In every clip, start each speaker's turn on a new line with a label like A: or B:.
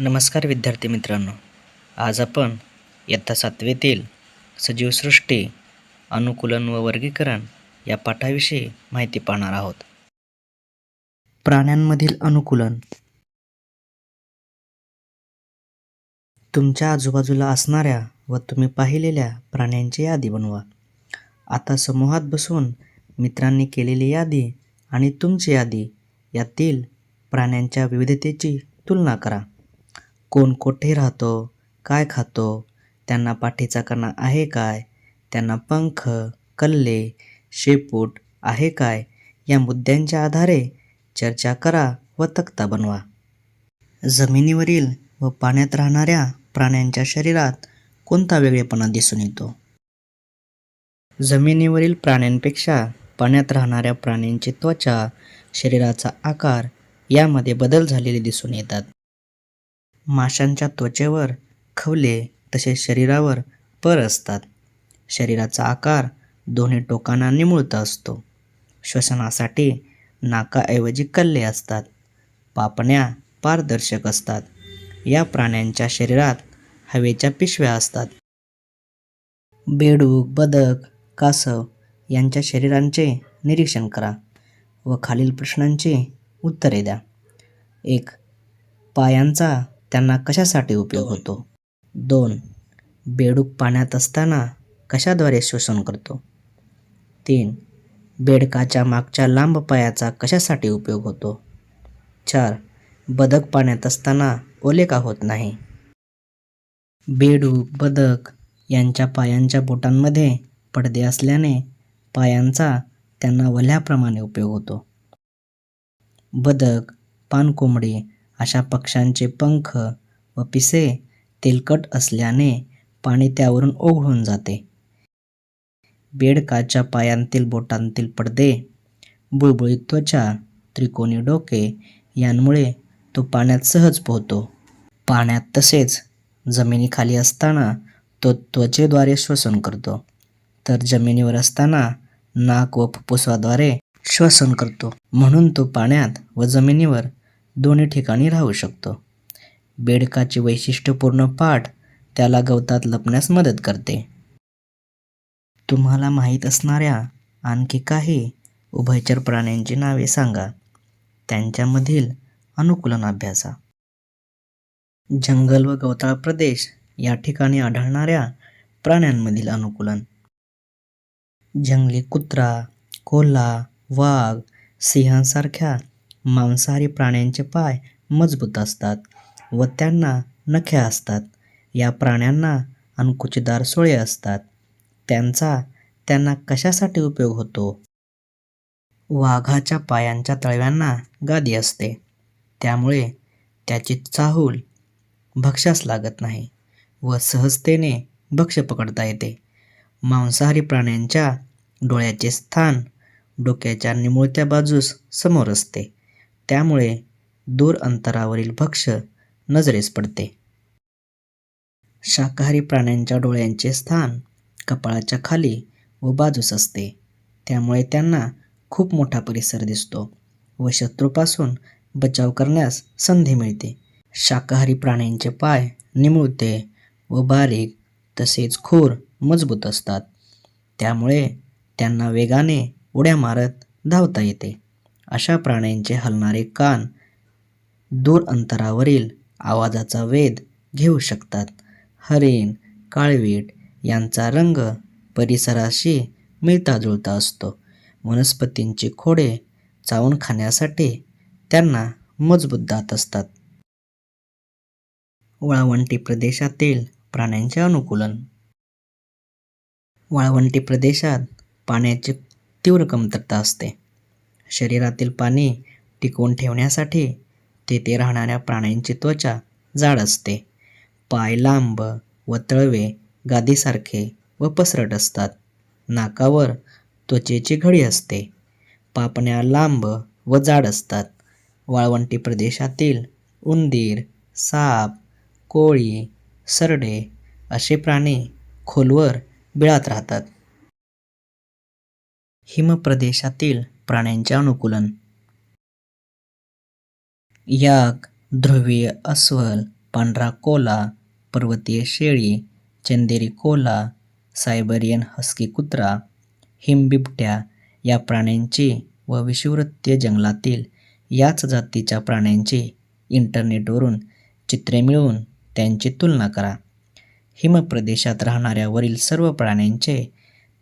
A: नमस्कार विद्यार्थी मित्रांनो. आज आपण इयत्ता सातवीतील सजीवसृष्टी अनुकूलन व वर्गीकरण या पाठाविषयी माहिती पाहणार आहोत. प्राण्यांमधील अनुकूलन. तुमच्या आजूबाजूला असणाऱ्या व तुम्ही पाहिलेल्या प्राण्यांची यादी बनवा. आता समूहात बसून मित्रांनी केलेली यादी आणि तुमची यादी यातील प्राण्यांच्या विविधतेची तुलना करा. कोण कोठे राहतो काय खातो त्यांना पाठीचा कणा आहे काय त्यांना पंख कल्ले शेपूट आहे काय या मुद्द्यांच्या आधारे चर्चा करा व तक्ता बनवा. जमिनीवरील व पाण्यात राहणाऱ्या प्राण्यांच्या शरीरात कोणता वेगळेपणा दिसून येतो? जमिनीवरील प्राण्यांपेक्षा पाण्यात राहणाऱ्या प्राण्यांची त्वचा शरीराचा आकार यामध्ये बदल झालेले दिसून येतात. माशांच्या त्वचेवर खवले तसेच शरीरावर पर असतात. शरीराचा आकार दोन्ही टोकांना निमुळता असतो. श्वसनासाठी नाकाऐवजी कल्ले असतात. पापण्या पारदर्शक असतात. या प्राण्यांच्या शरीरात हवेच्या पिशव्या असतात. बेडूक बदक कासव यांच्या शरीरांचे निरीक्षण करा व खालील प्रश्नांची उत्तरे द्या. एक पायांचा त्यांना कशासाठी उपयोग होतो? दोन. बेडूक पाण्यात असताना कशाद्वारे श्वसन करतो? तीन. बेडकाच्या मागच्या लांब पायाचा कशासाठी उपयोग होतो? चार. बदक पाण्यात असताना ओले का होत नाही? बेडूक बदक यांच्या पायांच्या बोटांमध्ये पडदे असल्याने पायांचा त्यांना वल्ह्याप्रमाणे उपयोग होतो. बदक पानकोंबडी अशा पक्ष्यांचे पंख व पिसे तेलकट असल्याने पाणी त्यावरून ओघळून जाते. बेडकाच्या पायांतील बोटांतील पडदे बुळबुळीत त्वचा त्रिकोणी डोके यांमुळे तो पाण्यात सहज पोहतो. पाण्यात तसेच जमिनीखाली असताना तो त्वचेद्वारे श्वसन करतो तर जमिनीवर असताना नाक व फुफ्फुसाद्वारे श्वसन करतो. म्हणून तो पाण्यात व जमिनीवर दोन्ही ठिकाणी राहू शकतो. बेडकाचे वैशिष्ट्यपूर्ण पाठ त्याला गवतात लपण्यास मदत करते. तुम्हाला माहीत असणाऱ्या आणखी काही उभयचर प्राण्यांची नावे सांगा. त्यांच्यामधील अनुकूलन अभ्यासा. जंगल व गवताळ प्रदेश या ठिकाणी आढळणाऱ्या प्राण्यांमधील अनुकूलन. जंगली कुत्रा कोल्हा वाघ सिंहांसारख्या मांसाहारी प्राण्यांचे पाय मजबूत असतात व त्यांना नख्या असतात. या प्राण्यांना अणकुचीदार सोळे असतात. त्यांचा त्यांना कशासाठी उपयोग होतो? वाघाच्या पायांच्या तळव्यांना गादी असते. त्यामुळे त्याची चाहूल भक्ष्यास लागत नाही व सहजतेने भक्ष्य पकडता येते. मांसाहारी प्राण्यांच्या डोळ्याचे स्थान डोक्याच्या निमुळत्या बाजूस समोर असते. त्यामुळे दूर अंतरावरील भक्ष्य नजरेस पडते. शाकाहारी प्राण्यांच्या डोळ्यांचे स्थान कपाळाच्या खाली व बाजूस असते. त्यामुळे त्यांना खूप मोठा परिसर दिसतो व शत्रूपासून बचाव करण्यास संधी मिळते. शाकाहारी प्राण्यांचे पाय निमुळते व बारीक तसेच खोर मजबूत असतात. त्यामुळे त्यांना वेगाने उड्या मारत धावता येते. अशा प्राण्यांचे हलणारे कान दूर अंतरावरील आवाजाचा वेध घेऊ शकतात. हरिण काळवीट यांचा रंग परिसराशी मिळता जुळता असतो. वनस्पतींची खोडे चावून खाण्यासाठी त्यांना मजबूत दात असतात. वाळवंटी प्रदेशातील प्राण्यांचे अनुकूलन. वाळवंटी प्रदेशात पाण्याची तीव्र कमतरता असते. शरीरातील पाणी टिकवून ठेवण्यासाठी तेथे राहणाऱ्या प्राण्यांची त्वचा जाड असते. पाय लांब व तळवे गादीसारखे व पसरट असतात. नाकावर त्वचेची घडी असते. पापण्या लांब व जाड असतात. वाळवंटी प्रदेशातील उंदीर साप कोळी सरडे असे प्राणी खोलवर बिळात राहतात. हिमप्रदेशातील प्राण्यांचे अनुकूलन. याक ध्रुवीय अस्वल पांढरा कोला पर्वतीय शेळी चंदेरी कोला सायबरियन हस्की कुत्रा हिमबिबट्या या प्राण्यांची व विषुवृत्तीय जंगलातील याच जातीच्या प्राण्यांची इंटरनेटवरून चित्रे मिळवून त्यांची तुलना करा. हिमप्रदेशात राहणाऱ्या वरील सर्व प्राण्यांचे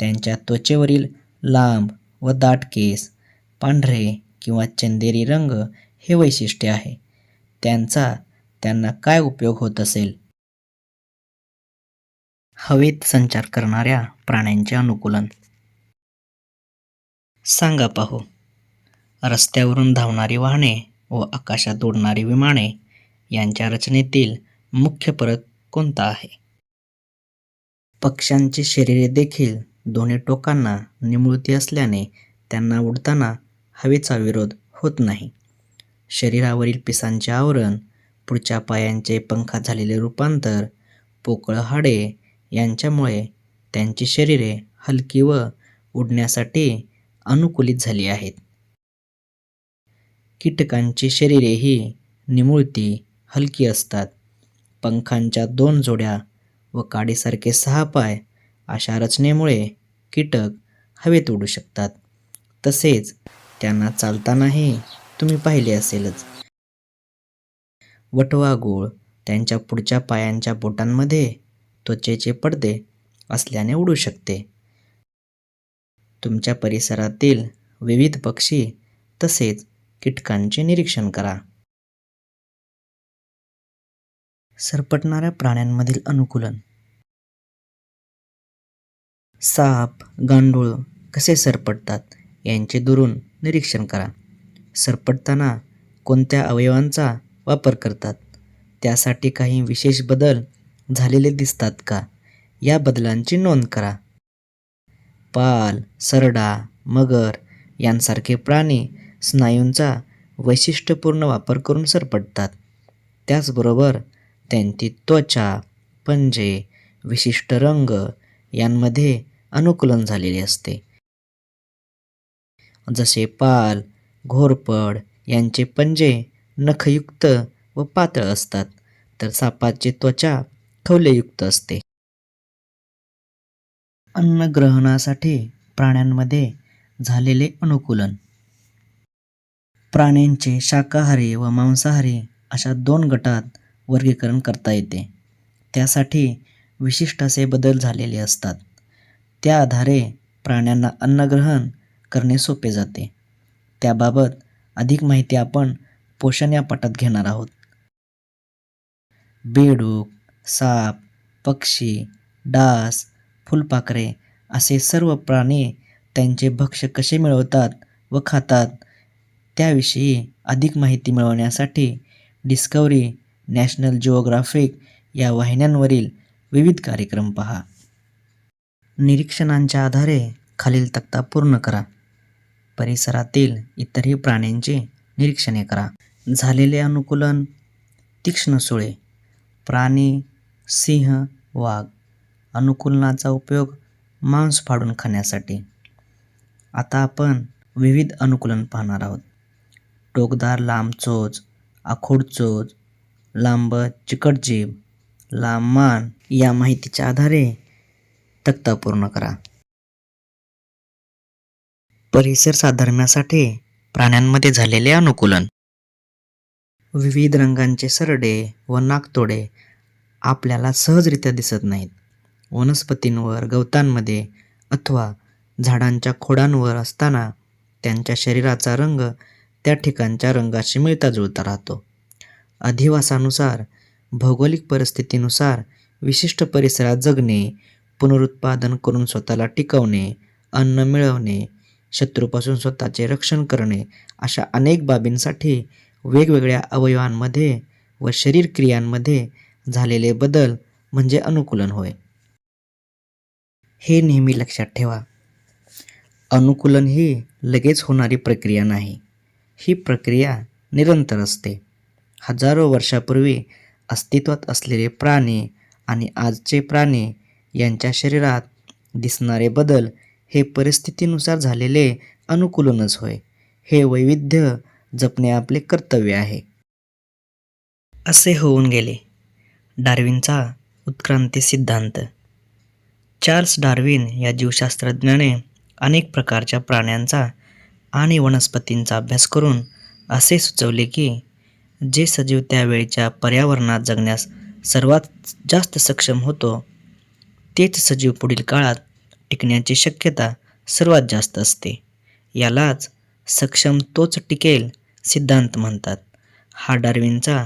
A: त्यांच्या त्वचेवरील लांब व दाट केस पांढरे किंवा चंदेरी रंग हे वैशिष्ट्य आहे. त्यांचा त्यांना काय उपयोग होत असेल? हवेत संचार करणाऱ्या प्राण्यांचे अनुकूलन. सांगा पाहू. रस्त्यावरून धावणारी वाहने व आकाशात उडणारी विमाने यांच्या रचनेतील मुख्य फरक कोणता आहे? पक्ष्यांची शरीरे देखील दोन्ही टोकांना निमुळती असल्याने त्यांना उडताना हवेचा विरोध होत नाही. शरीरावरील पिसांचे आवरण पुढच्या पायांचे पंखात झालेले रूपांतर पोकळ हाडे यांच्यामुळे त्यांची शरीरे हलकी व उडण्यासाठी अनुकूलित झाली आहेत. कीटकांची शरीरे ही निमुळती हलकी असतात. पंखांच्या दोन जोड्या व काडीसारखे सहा पाय अशा रचनेमुळे कीटक हवेत उडू शकतात. तसेच त्यांना चालतानाही तुम्ही पाहिले असेलच. वटवाघूळ त्यांच्या पुढच्या पायांच्या बोटांमध्ये त्वचेचे पडदे असल्याने उडू शकते. तुमच्या परिसरातील विविध पक्षी तसेच कीटकांचे निरीक्षण करा. सरपटणाऱ्या प्राण्यांमधील अनुकूलन. साप गांडूळ कसे सरपटतात यांचे दुरून निरीक्षण करा. सरपटताना कोणत्या अवयवांचा वापर करतात? त्यासाठी काही विशेष बदल झालेले दिसतात का? या बदलांची नोंद करा. पाल सरडा मगर यांसारखे प्राणी स्नायूंचा वैशिष्ट्यपूर्ण वापर करून सरपटतात. त्याचबरोबर त्यांची त्वचा पंजे विशिष्ट रंग यांमध्ये अनुकूलन झालेले असते. जसे पाल घोरपड यांचे पंजे नखयुक्त व पातळ असतात तर सापाची त्वचा खवलेयुक्त असते. अन्नग्रहणासाठी प्राण्यांमध्ये झालेले अनुकूलन. प्राण्यांचे शाकाहारी व मांसाहारी अशा दोन गटात वर्गीकरण करता येते. त्यासाठी विशिष्ट असे बदल झालेले असतात. त्या आधारे प्राण्यांना अन्नग्रहण करणे सोपे जाते. त्याबाबत अधिक माहिती आपण पोषण या पाठात घेणार आहोत. बेडूक साप पक्षी डास फुलपाखरे असे सर्व प्राणी त्यांचे भक्ष्य कसे मिळवतात व खातात त्याविषयी अधिक माहिती मिळवण्यासाठी डिस्कवरी नॅशनल जिओग्राफिक या वाहिन्यांवरील विविध कार्यक्रम पहा. निरीक्षणांच्या आधारे खालील तक्ता पूर्ण करा. परिसरातील इतरही प्राण्यांची निरीक्षणे करा. झालेले अनुकूलन तीक्ष्ण सुळे प्राणी सिंह वाघ अनुकूलनाचा उपयोग मांस फाडून खाण्यासाठी. आता आपण विविध अनुकूलन पाहणार आहोत. टोकदार लांब चोच आखूड चोच लांब चिकट जीभ लांब मान या माहितीच्या आधारे तक्ता पूर्ण करा. परिसर साधर्म्यासाठी प्राण्यांमध्ये झालेले अनुकूलन. विविध रंगांचे सरडे व नाकतोडे आपल्याला सहजरित्या दिसत नाहीत. वनस्पतींवर गवतांमध्ये अथवा झाडांच्या खोडांवर असताना त्यांच्या शरीराचा रंग त्या ठिकाणच्या रंगाशी मिळता जुळता राहतो. अधिवासानुसार भौगोलिक परिस्थितीनुसार विशिष्ट परिसरात जगणे पुनरुत्पादन करून स्वतःला टिकवणे अन्न मिळवणे शत्रूपासून स्वतःचे रक्षण करणे अशा अनेक बाबींसाठी वेगवेगळ्या अवयवांमध्ये व शरीर क्रियांमध्ये झालेले बदल म्हणजे अनुकूलन होय. हे नेहमी लक्षात ठेवा. अनुकूलन ही लगेच होणारी प्रक्रिया नाही. ही प्रक्रिया निरंतर असते. हजारो वर्षापूर्वी अस्तित्वात असलेले प्राणी आणि आजचे प्राणी यांच्या शरीरात दिसणारे बदल हे परिस्थितीनुसार झालेले अनुकूलनच होय. हे वैविध्य जपणे आपले कर्तव्य आहे. असे होऊन गेले. डार्विनचा उत्क्रांती सिद्धांत. चार्ल्स डार्विन या जीवशास्त्रज्ञाने अनेक प्रकारच्या प्राण्यांचा आणि वनस्पतींचा अभ्यास करून असे सुचवले की जे सजीव त्यावेळच्या पर्यावरणात जगण्यास सर्वात जास्त सक्षम होतो तेच सजीव पुढील काळात टिकण्याची शक्यता सर्वात जास्त असते. यालाच सक्षम तोच टिकेल सिद्धांत म्हणतात. हा डार्विनचा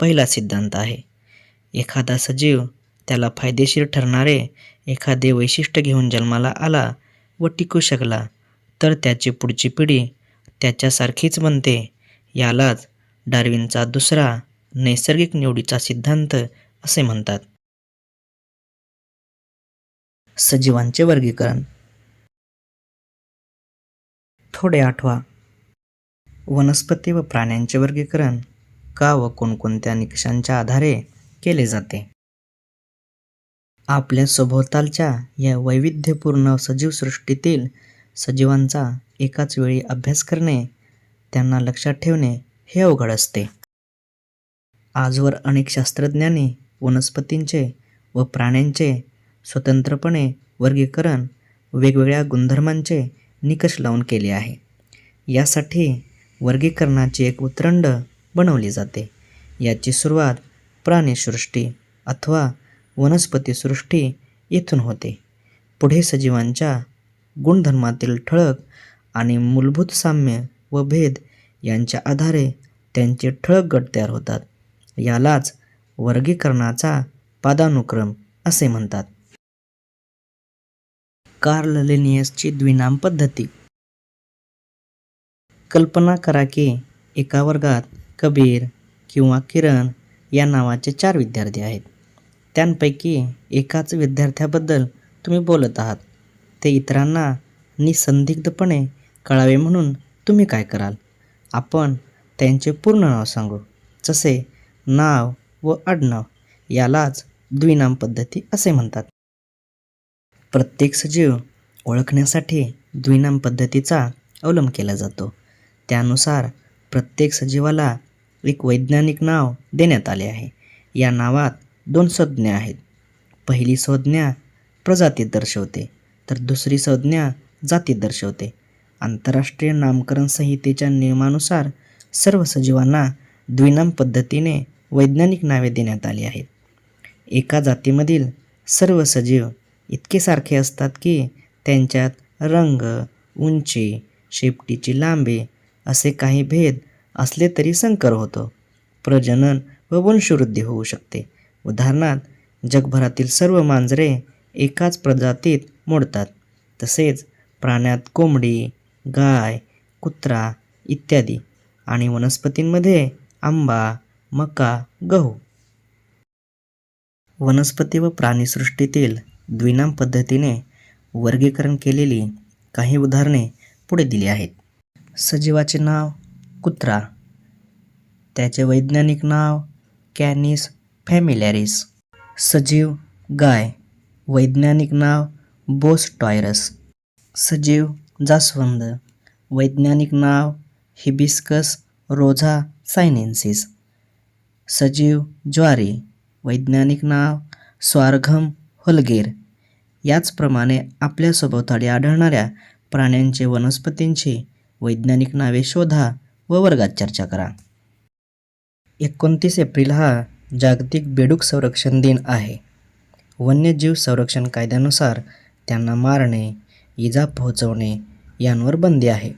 A: पहिला सिद्धांत आहे. एखादा सजीव त्याला फायदेशीर ठरणारे एखादे वैशिष्ट्य घेऊन जन्माला आला व टिकू शकला तर त्याची पुढची पिढी त्याच्यासारखीच बनते यालाच डार्विनचा दुसरा नैसर्गिक निवडीचा सिद्धांत असे म्हणतात. सजीवांचे वर्गीकरण. थोडे आठवा. वनस्पती व प्राण्यांचे वर्गीकरण का व कोणकोणत्या निकषांच्या आधारे केले जाते? आपल्या सभोवतालच्या या वैविध्यपूर्ण सजीवसृष्टीतील सजीवांचा एकाच वेळी अभ्यास करणे त्यांना लक्षात ठेवणे हे अवघड असते. आजवर अनेक शास्त्रज्ञांनी वनस्पतींचे व प्राण्यांचे स्वतंत्रपणे वर्गीकरण वेगवेगळ्या गुणधर्मांचे निकष लावून केले आहे. यासाठी वर्गीकरणाची एक उतरंड बनवली जाते. याची सुरुवात प्राणीसृष्टी अथवा वनस्पतीसृष्टी येथून होते. पुढे सजीवांच्या गुणधर्मातील ठळक आणि मूलभूत साम्य व भेद यांच्या आधारे त्यांचे ठळक गट तयार होतात. यालाच वर्गीकरणाचा पादानुक्रम असे म्हणतात. कार्ल लेनियसची द्विनाम पद्धती. कल्पना करा की एका वर्गात कबीर किंवा किरण या नावाचे चार विद्यार्थी आहेत. त्यांपैकी एकाच विद्यार्थ्याबद्दल तुम्ही बोलत आहात. ते इतरांना निसंदिग्धपणे कळावे म्हणून तुम्ही काय कराल? आपण त्यांचे पूर्ण नाव सांगू. जसे नाव व आडनाव यालाच द्विनाम पद्धती असे म्हणतात. प्रत्येक सजीव ओळखण्यासाठी द्विनाम पद्धतीचा अवलंब केला जातो. त्यानुसार प्रत्येक सजीवाला एक वैज्ञानिक नाव देण्यात आले आहे. या नावात दोन संज्ञा आहेत. पहिली संज्ञा प्रजाती दर्शवते तर दुसरी संज्ञा जाती दर्शवते. आंतरराष्ट्रीय नामकरण संहितेच्या नियमानुसार सर्व सजीवांना द्विनाम पद्धतीने वैज्ञानिक नावे देण्यात आली आहेत. एका जातीमधील सर्व सजीव इतके सारखे असतात की त्यांच्यात रंग उंची शेपटीची लांबी असे काही भेद असले तरी संकर होतो. प्रजनन व वंशवृद्धी होऊ शकते. उदाहरणार्थ जगभरातील सर्व मांजरे एकाच प्रजातीत मोडतात. तसेच प्राण्यात कोंबडी गाय कुत्रा इत्यादी आणि वनस्पतींमध्ये आंबा मका गहू. वनस्पती व प्राणीसृष्टीतील द्विनाम पद्धतीने वर्गीकरण केलेली काही उदाहरणे पुढे दिली आहेत. सजीवाचे नाव कुत्रा. त्याचे वैज्ञानिक नाव कॅनिस फॅमिलॅरिस. सजीव गाय. वैज्ञानिक नाव बोस टॉयरस सजीव जास्वंद. वैज्ञानिक नाव हिबिस्कस रोझा सायनेन्सिस. सजीव ज्वारी. वैज्ञानिक नाव स्वारघम होलगेर. याचप्रमाणे आपल्या सभोवताली आढळणाऱ्या प्राण्यांचे वनस्पतींची वैज्ञानिक नावे शोधा व वर्गात चर्चा करा. एकोणतीस एप्रिल हा जागतिक बेडूक संरक्षण दिन आहे. वन्यजीव संरक्षण कायद्यानुसार त्यांना मारणे इजा पोहोचवणे यांवर बंदी आहे.